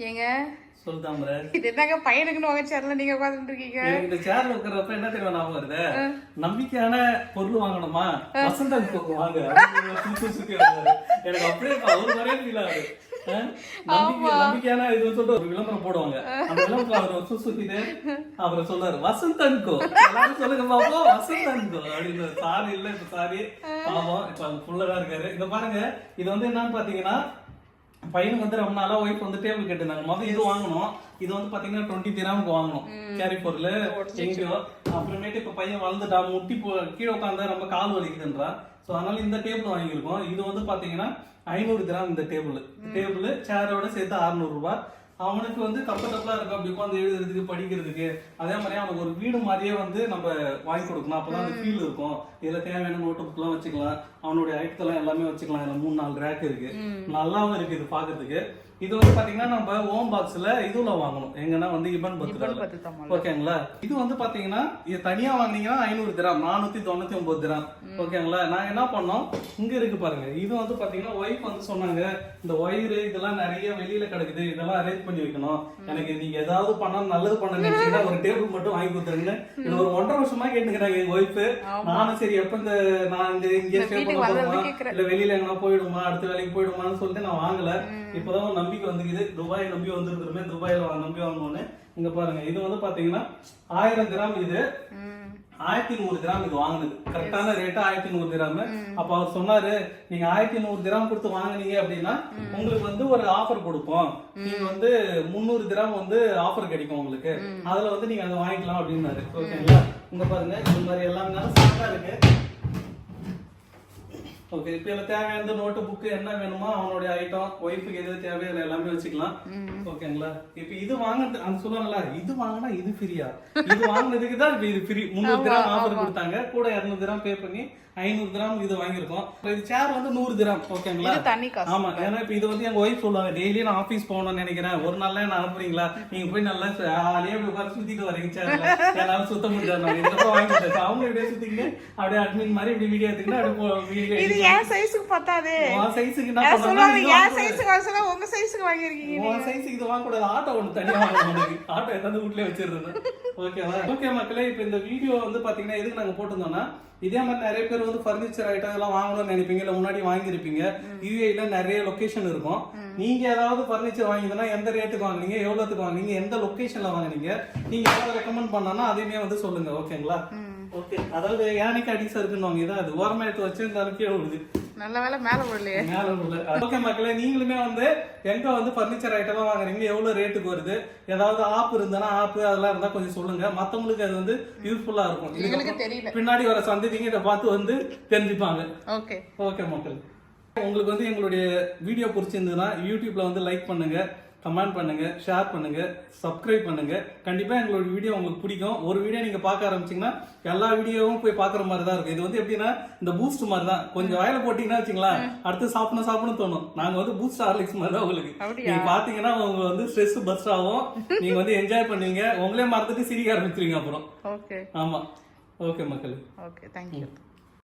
ஏங்க? இது என்னங்க பையனுக்குன்னு உங்க சேர்ல நீங்க உட்காந்துட்டு இருக்கீங்க இந்த சேர்ல உட்கார்றப்ப என்ன தெரியும் ஞாபகம் வருது? நம்பிக்கையான பொருள் வாங்கணுமா? வசந்தன் கோக்கு வாங்க. எனக்கு அப்படியே அவர் மாதிரியே ஃபீல் ஆகுது. நம்பிக்கையான இது சொல்லிட்டு ஒரு விளம்பரம் போடுவாங்க. அந்த அவர் சுத்தி சுத்திட்டு அவர் சொல்றாரு வசந்தன் கோ. எல்லாரும் சொல்லுங்க பாப்போம் வசந்தன் கோ. அப்படின்னு சாரி இல்ல இப்ப சாரி. பாவம் இப்ப அந்த புள்ளதான் இருக்காரு. இத பாருங்க இது வந்து என்னன்னு பாத்தீங்கன்னா பையனுக்கு வந்து ரொம்ப நாளா ஒய்ஃப் வந்து டேபிள் கேட்டிருந்தாங்க. முதல்ல இது வாங்கணும். இது வந்து பாத்தீங்கன்னா டுவெண்ட்டி திராமுக்கு வாங்கணும். கேரி பொருள் எங்கேயோ. அப்புறமேட்டு இப்ப பையன் வளர்ந்துட்டான் முட்டி போ கீழே உட்காந்தா ரொம்ப கால் வலிக்குதுன்றான் ஸோ அதனால இந்த டேபிள் வாங்கியிருக்கோம். இது வந்து பாத்தீங்கன்னா ஐநூறு கிராம் இந்த டேபிள் டேபிள் சேரோட சேர்த்து 600 ரூபாய். அவனுக்கு வந்து கம்ஃபர்டபுளா இருக்கும் அப்படி உட்காந்து எழுதுறதுக்கு படிக்கிறதுக்கு. அதே மாதிரி அவனுக்கு ஒரு வீடு மாதிரியே வந்து நம்ம வாங்கி கொடுக்கணும். அப்பதான் அந்த ஃபீல் இருக்கும். இதுல தேவையான நோட்டு புக்லாம் வச்சுக்கலாம். அவனுடைய ஐட்டத்தெல்லாம் எல்லாமே வச்சுக்கலாம். இதுல மூணு நாலு ரேக் இருக்கு. நல்லாவும் இருக்கு இது பாக்குறதுக்கு. இது வந்து பாத்தீங்கன்னா நம்ம ஹோம் பாக்ஸ்ல இதுல வாங்கணும். எங்கன்னா வந்து இபன் பத்து ஓகேங்களா? இது வந்து பாத்தீங்கன்னா இது தனியா வாங்குனீங்கன்னா ஐநூறு திராம் நானூத்தி தொண்ணூத்தி ஒன்பது திராம் ஓகேங்களா? நாங்க என்ன பண்ணோம்? இங்க இருக்கு பாருங்க. இது வந்து பாத்தீங்கன்னா ஒய்ஃப் வந்து சொன்னாங்க இந்த ஒயரு இதெல்லாம் நிறைய வெளியில கிடக்குது. இதெல்லாம் அரேஞ்ச் பண்ணி வைக்கணும். எனக்கு நீங்க ஏதாவது பண்ணணும் நல்லது பண்ண ஒரு டேபிள் மட்டும் வாங்கி கொடுத்துருங்க. இது ஒரு ஒன்றரை வருஷமா கேட்டுக்கிறாங்க எங்க ஒய்ஃப் நானும் சரி எப்ப இந்த நான் இங்க இங்கே ஸ்டே பண்ண. இல்ல வெளியில எங்கன்னா போயிடுமா? அடுத்த வேலைக்கு போயிடுமான்னு சொல்லிட்டு நான் வாங்கல. இப்பதான் நம்பிக்கை வந்துக்குது. துபாய் நம்பி வந்துருக்குறமே துபாயில நம்பி வாங்கணும்னு. இங்க பாருங்க இது வந்து பாத்தீங்கன்னா ஆயிரம் கிராம் இது. ஆயிரத்தி நூறு கிராம் இது வாங்குனது. கரெக்டான ரேட் ஆயிரத்தி நூறு கிராம். அப்ப அவர் சொன்னாரு நீங்க ஆயிரத்தி நூறு கிராம் கொடுத்து வாங்குனீங்க அப்படின்னா உங்களுக்கு வந்து ஒரு ஆஃபர் கொடுப்போம். நீங்க வந்து முந்நூறு கிராம் வந்து ஆஃபர் கிடைக்கும் உங்களுக்கு. அதுல வந்து நீங்க அதை வாங்கிக்கலாம் அப்படின்னாரு. ஓகேங்களா? இங்க பாருங்க இந்த மாதிரி எல்லாமே நல்லா இருக்கு. ஓகே இப்போ இதுல தேவையான நோட்டு புக்கு என்ன வேணுமோ அவனுடைய ஐட்டம் ஒய்ஃபுக்கு எது தேவையோ அதுல எல்லாமே வச்சுக்கலாம். ஓகேங்களா இப்போ இது வாங்குறது அந்த சொல்லுவாங்கல்ல இது வாங்கினா இது ஃப்ரீயா இது வாங்குனதுக்கு தான் இது ஃப்ரீ முந்நூறு கிராம் ஆஃபர் கொடுத்தாங்க கூட இரநூறு கிராம் பே பண்ணி ஐநூறு கிராம் இது வாங்கியிருக்கோம். இது சேர் வந்து நூறு கிராம் ஓகேங்களா தண்ணி காசு ஆமா ஏன்னா இப்ப இது வந்து எங்க ஒய்ஃப் சொல்லுவாங்க டெய்லி நான் ஆபீஸ் போகணும்னு நினைக்கிறேன். ஒரு நாள்ல என்ன அனுப்புறீங்களா? நீங்க போய் நல்லா ஜாலியா போய் சுத்திட்டு வரீங்க சேர்ல என்னால சுத்த முடியாது நான் இந்த வாங்கி கொடுத்தேன் அவங்க இப்படியே சுத்திக்கிட்டு அப்படியே அட்மின் மாதிரி இப்படி வீடியோ எடுத்துக்கிட்டு அப்படியே இது என் சைஸுக்கு பத்தாதே. சைஸுக்கு என்ன நான் சொல்லுவாங்க என் சைஸுக்கு வர சொல்ல உங்க சைஸுக்கு வாங்கியிருக்கீங்க உன் சைஸுக்கு இது வாங்கக்கூடாது. ஆட்டோ ஒன்று தனியாக ஆட்டோ ஏதாவது வீட்லயே வச்சிருந்தேன். ஓகேவா ஓகே மக்களே இப்போ இந்த வீடியோ வந்து பாத்தீங்கன்னா எதுக்கு நாங்க போட்டிருந்தோம்னா இதே மாதிரி நிறைய பேர் வந்து ஃபர்னிச்சர் ஐட்டம் எல்லாம் வாங்கணும்னு நினைப்பீங்க இல்ல முன்னாடி வாங்கியிருப்பீங்க. யூஏல நிறைய லொகேஷன் இருக்கும். நீங்க ஏதாவது ஃபர்னிச்சர் வாங்கினா எந்த ரேட்டுக்கு வாங்குனீங்க எவ்வளவுக்கு வாங்குனீங்க எந்த லொகேஷன்ல வாங்குனீங்க நீங்க ஏதாவது ரெக்கமெண்ட் பண்ணனா அதையுமே வந்து சொல்லுங்க ஓகேங்களா ஓகே அதாவது யானைக்கு அடிசா இருக்குன்னு இதான் அது. ஓரமா எடுத்து வச்சு இந்த கீழே விடுது நல்ல வேலை மேல விடலையே. மேல உள்ள ஓகே மக்களே நீங்களுமே வந்து எங்க வந்து ஃபர்னிச்சர் ஐட்டம் வாங்குறீங்க? எவ்வளவு ரேட்டுக்கு வருது? ஏதாவது ஆப் இருந்தனா ஆப் அதெல்லாம் இருந்தா கொஞ்சம் சொல்லுங்க. மத்தவங்களுக்கு அது வந்து யூஸ்ஃபுல்லா இருக்கும். எங்களுக்கு தெரியல. பின்னாடி வர சந்ததிங்க இதை பார்த்து வந்து தெரிஞ்சுப்பாங்க. ஓகே ஓகே மக்கள். உங்களுக்கு வந்து எங்களுடைய வீடியோ பிடிச்சிருந்ததுன்னா யூடியூப்ல வந்து லைக் பண்ணுங்க. கமெண்ட் பண்ணுங்க ஷேர் பண்ணுங்க சப்ஸ்கிரைப் பண்ணுங்க. கண்டிப்பா எங்களோட வீடியோ உங்களுக்கு பிடிக்கும். ஒரு வீடியோ நீங்க பார்க்க ஆரம்பிச்சீங்கன்னா எல்லா வீடியோவும் போய் பார்க்குற மாதிரி தான் இருக்கும். இது வந்து எப்படின்னா இந்த பூஸ்ட் மாதிரி தான் கொஞ்சம் வயல போட்டீங்கன்னா வச்சுங்களேன் அடுத்து சாப்பிடணும் சாப்பிடணும் தோணும். நாங்க வந்து பூஸ்ட் ஹார்லிக்ஸ் மாதிரி தான் உங்களுக்கு. அப்படியா? நீங்க பாத்தீங்கன்னா உங்க வந்து ஸ்ட்ரெஸ் பஸ்ட் ஆகும். நீங்க வந்து என்ஜாய் பண்ணுவீங்க. உங்களே மறந்துட்டு சிரிக்க ஆரம்பிச்சிருவீங்க அப்புறம். ஓகே ஆமா. ஓகே மக்கள். Okay thank you